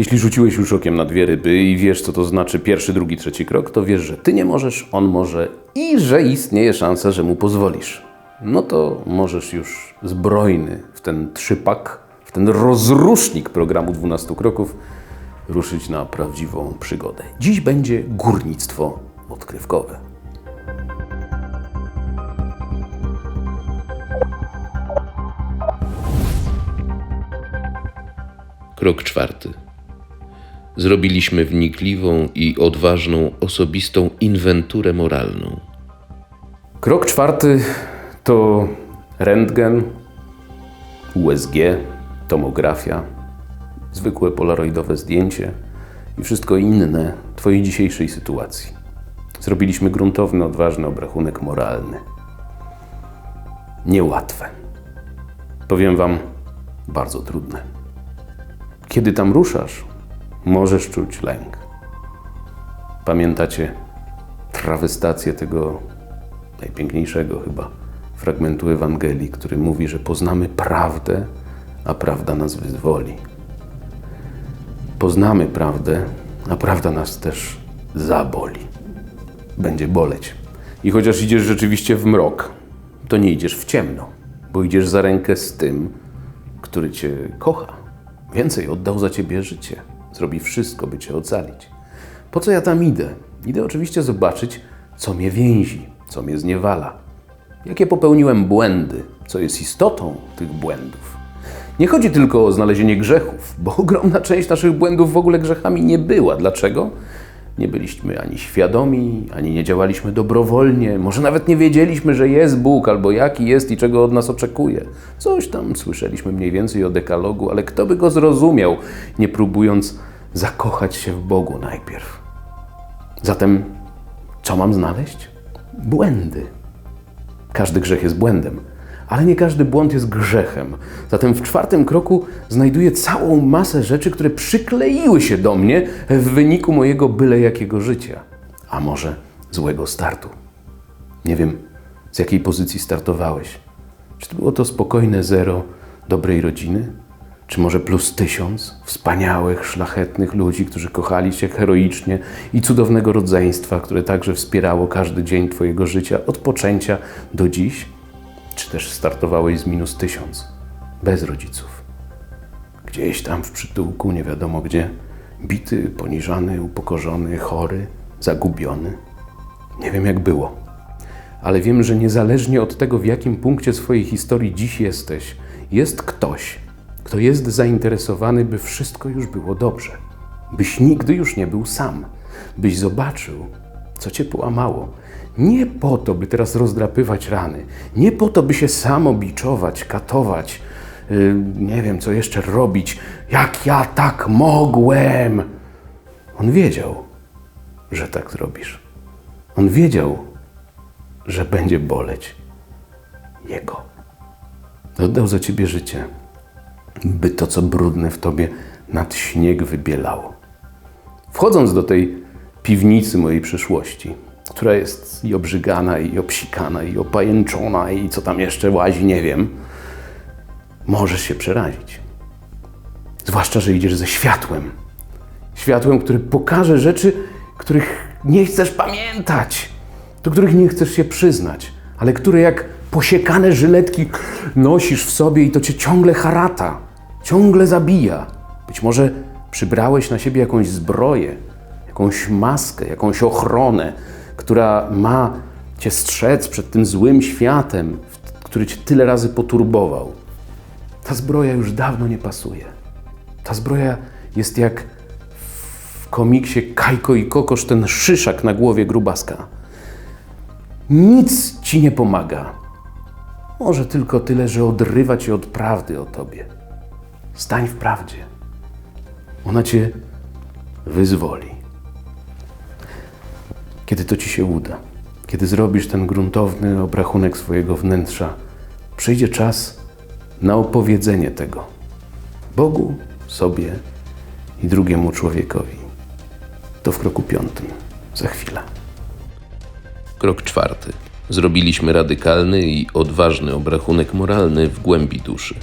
Jeśli rzuciłeś już okiem na dwie ryby i wiesz, co to znaczy pierwszy, drugi, trzeci krok, to wiesz, że ty nie możesz, on może i że istnieje szansa, że mu pozwolisz. No to możesz już zbrojny w ten trzypak, w ten rozrusznik programu 12 kroków ruszyć na prawdziwą przygodę. Dziś będzie górnictwo odkrywkowe. Krok czwarty. Zrobiliśmy wnikliwą i odważną osobistą inwenturę moralną. Krok czwarty to rentgen, USG, tomografia, zwykłe polaroidowe zdjęcie i wszystko inne Twojej dzisiejszej sytuacji. Zrobiliśmy gruntowny, odważny obrachunek moralny. Niełatwe. Powiem Wam, bardzo trudne. Kiedy tam ruszasz, możesz czuć lęk. Pamiętacie trawestację tego najpiękniejszego chyba fragmentu Ewangelii, który mówi, że poznamy prawdę, a prawda nas wyzwoli. Poznamy prawdę, a prawda nas też zaboli. Będzie boleć. I chociaż idziesz rzeczywiście w mrok, to nie idziesz w ciemno, bo idziesz za rękę z tym, który cię kocha. Więcej oddał za ciebie życie. Zrobi wszystko, by cię ocalić. Po co ja tam idę? Idę oczywiście zobaczyć, co mnie więzi, co mnie zniewala. Jakie popełniłem błędy, co jest istotą tych błędów. Nie chodzi tylko o znalezienie grzechów, bo ogromna część naszych błędów w ogóle grzechami nie była. Dlaczego? Nie byliśmy ani świadomi, ani nie działaliśmy dobrowolnie, może nawet nie wiedzieliśmy, że jest Bóg, albo jaki jest i czego od nas oczekuje. Coś tam słyszeliśmy mniej więcej o dekalogu, ale kto by go zrozumiał, nie próbując zakochać się w Bogu najpierw. Zatem, co mam znaleźć? Błędy. Każdy grzech jest błędem, ale nie każdy błąd jest grzechem. Zatem w czwartym kroku znajduję całą masę rzeczy, które przykleiły się do mnie w wyniku mojego byle jakiego życia, a może złego startu. Nie wiem, z jakiej pozycji startowałeś. Czy to było to spokojne zero dobrej rodziny? Czy może plus tysiąc wspaniałych, szlachetnych ludzi, którzy kochali Cię heroicznie i cudownego rodzeństwa, które także wspierało każdy dzień Twojego życia od poczęcia do dziś? Czy też startowałeś z minus tysiąc, bez rodziców? Gdzieś tam w przytułku, nie wiadomo gdzie, bity, poniżany, upokorzony, chory, zagubiony. Nie wiem jak było, ale wiem, że niezależnie od tego, w jakim punkcie swojej historii dziś jesteś, jest ktoś, kto jest zainteresowany, by wszystko już było dobrze, byś nigdy już nie był sam, byś zobaczył, co cię połamało. Nie po to, by teraz rozdrapywać rany, nie po to, by się samobiczować, katować, yy, nie wiem, co jeszcze robić, jak ja tak mogłem. On wiedział, że tak zrobisz. On wiedział, że będzie boleć jego. Oddał za ciebie życie by to, co brudne w tobie, nad śnieg wybielało. Wchodząc do tej piwnicy mojej przyszłości, która jest i obrzygana, i obsikana, i opajęczona, i co tam jeszcze łazi, nie wiem, możesz się przerazić. Zwłaszcza, że idziesz ze światłem. Światłem, które pokaże rzeczy, których nie chcesz pamiętać, do których nie chcesz się przyznać, ale które jak posiekane żyletki nosisz w sobie i to cię ciągle harata, ciągle zabija. Być może przybrałeś na siebie jakąś zbroję, jakąś maskę, jakąś ochronę, która ma cię strzec przed tym złym światem, który cię tyle razy poturbował. Ta zbroja już dawno nie pasuje. Ta zbroja jest jak w komiksie Kajko i Kokosz, ten szyszak na głowie grubaska. Nic ci nie pomaga. Może tylko tyle, że odrywa cię od prawdy o tobie. Stań w prawdzie. Ona cię wyzwoli. Kiedy to ci się uda, kiedy zrobisz ten gruntowny obrachunek swojego wnętrza, przyjdzie czas na opowiedzenie tego Bogu, sobie i drugiemu człowiekowi. To w kroku piątym, za chwilę. Krok czwarty. Zrobiliśmy radykalny i odważny obrachunek moralny w głębi duszy.